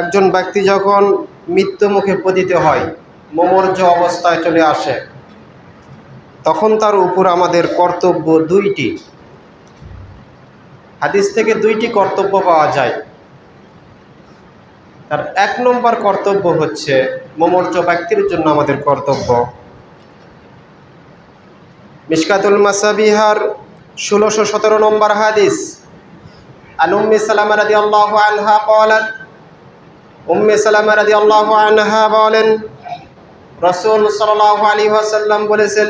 একজন ব্যক্তি যখন মৃত্যুমুখে পতিত হয় মমর্য অবস্থায় চলে আসে, তখন তার উপর আমাদের কর্তব্য দুইটি। হাদিস থেকে দুইটি কর্তব্য পাওয়া যায়। তার এক নম্বর কর্তব্য হচ্ছে মমর্য ব্যক্তির জন্য আমাদের কর্তব্য। মিসকাতুল মাসাবিহার ষোলোশো সতেরো নম্বর হাদিস। আনুম্মি সালাম রাজি আল্লাহ আনহা উম্মে সালামা রাজি আল্লাহ আনহা বলেন, রসুল সাল্লাহ আলী ওয়াসাল্লাম বলেছেন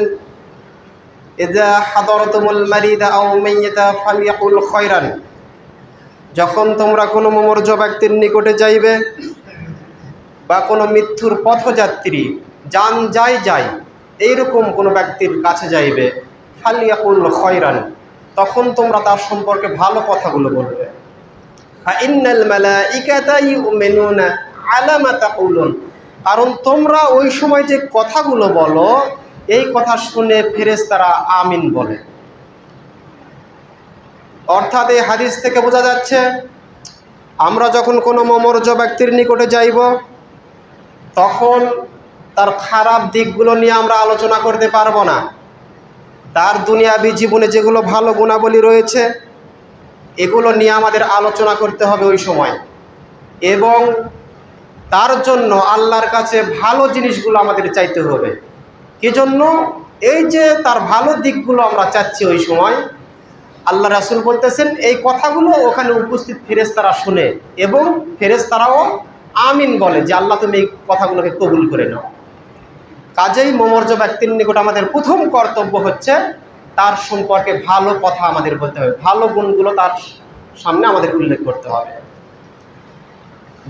ইদা হাদরতুমুল মারিদা আও মাইয়িতা ফালিয়াকুল খয়রান যখন তোমরা কোনো মমর্য ব্যক্তির নিকটে যাইবে বা কোনো মৃত্যুর পথযাত্রী, যান যাই যাই, এইরকম কোনো ব্যক্তির কাছে যাইবে, ফালিয়াকুল খয়রান, তখন তোমরা তার সম্পর্কে ভালো কথাগুলো বলবে। ইন্নাল মালাইকাতা ইউমিনুনা আলা মা তাকুলুন। কারণ তোমরা ওই সময় যে কথাগুলো বলো, এই কথা শুনে ফেরেশতারা আমিন বলে। অর্থাৎ এই হাদিস থেকে বোঝা যাচ্ছে, আমরা যখন কোনো মমর্য ব্যক্তির নিকটে যাইব, তখন তার খারাপ দিকগুলো নিয়ে আমরা আলোচনা করতে পারব না। তার দুনিয়াবি জীবনে যেগুলো ভালো গুণাবলী রয়েছে এগুলো নিয়ে আমাদের আলোচনা করতে হবে ওই সময়। এবং তার জন্য আল্লাহর কাছে ভালো জিনিসগুলো আমাদের চাইতে হবে। কি জন্য? এই যে তার ভালো দিকগুলো আমরা চাচ্ছি ওই সময়, আল্লাহ রাসুল বলতেছেন, এই কথাগুলো ওখানে উপস্থিত ফেরেস্তারা শুনে এবং ফেরেস্তারাও আমিন বলে যে, আল্লাহ, তুমি এই কথাগুলোকে কবুল করে নাও। কাজেই মমর্য ব্যক্তির নিকট আমাদের প্রথম কর্তব্য হচ্ছে তার সম্পর্কে ভালো কথা আমাদের বলতে হবে। ভালো গুণগুলো তার সামনে আমাদের উল্লেখ করতে হবে।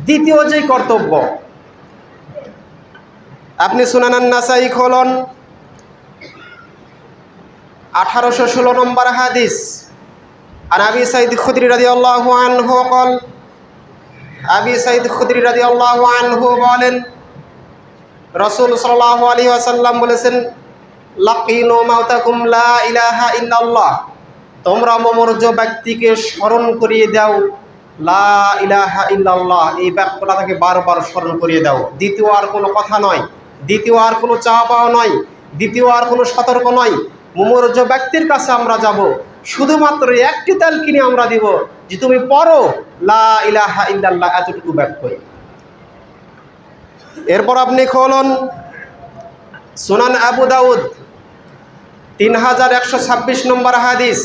দ্বিতীয় যে কর্তব্য, আপনি সুনানান নাসাই খোলন, আঠারোশো ষোলো নম্বর হাদিস আর আবি সাইদ খুদরি রাজি আল্লাহ আনহু কল, আবি সাইদ খুদরি রাজি আল্লাহ আনহু বলেন, রসুল সাল্লাহ আলী আসাল্লাম বলেছেন লাকিনো মাউতাকুম লা ইলাহা ইল্লাল্লাহ। তোমরা মমর্য ব্যক্তিকে স্মরণ করিয়ে দাও। লা ইলাহা ইল্লাল্লাহ, এই বাক্যটা তাকে বারবার স্মরণ করিয়ে দাও। দ্বিতীয় আর কোনো কথা নয়। দ্বিতীয় আর কোনো চাওয়া পাওয়া নয়। দ্বিতীয় আর কোনো সতর্ক নয়। মুমর্য ব্যক্তির কাছে আমরা যাব। শুধুমাত্র একটি তাল কিনে আমরা দিব যে তুমি পড়ো। লা ইলাহা ইল্লাল্লাহ, এতটুকু বাক্যই এরপর আপনি খোলন সুনান আবু দাউদ। তিন হাজার একশো ছাব্বিশ নম্বর হাদিস।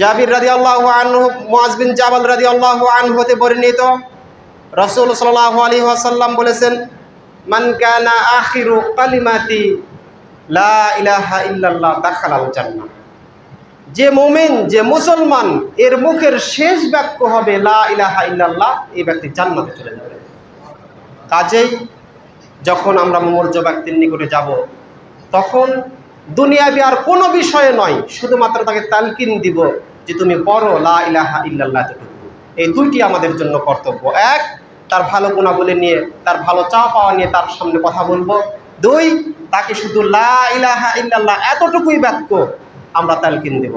জাবির রাজি আল্লাহ আনহু মুআজবিন জাবাল রাজি আল্লাহ আনহু হতে পরিণীত রসুল সাল্লাহ আলী আসাল্লাম বলেছেন, মান কানা আখিরু কালিমাতি লা ইলাহা ইল্লাল্লাহ দাখালাল জান্নাহ। যে মোমেন, যে মুসলমান, এর মুখের শেষ বাক্য হবে লা ইলাহা ইল্লাল্লাহ, এই ব্যক্তি জান্নাতে চলে যাবে। কাজেই যখন আমরা মমর্য ব্যক্তির নিকটে যাব, তখন দুনিয়াবি আর কোনো বিষয়ে নয়, শুধুমাত্র তাকে তালকিন দিব যে তুমি পড়ো, লা ইলাহা ইল্লাল্লাহ এই দুইটি আমাদের জন্য কর্তব্য। এক, তার ভালো গুণাবলী নিয়ে, তার ভালো চা পাওয়া নিয়ে তার সামনে কথা বলব। দুই, তাকে শুধু লা ইলাহা ইল্লাল্লাহ এতটুকুই বাক্য আমরা তালকিন দেব।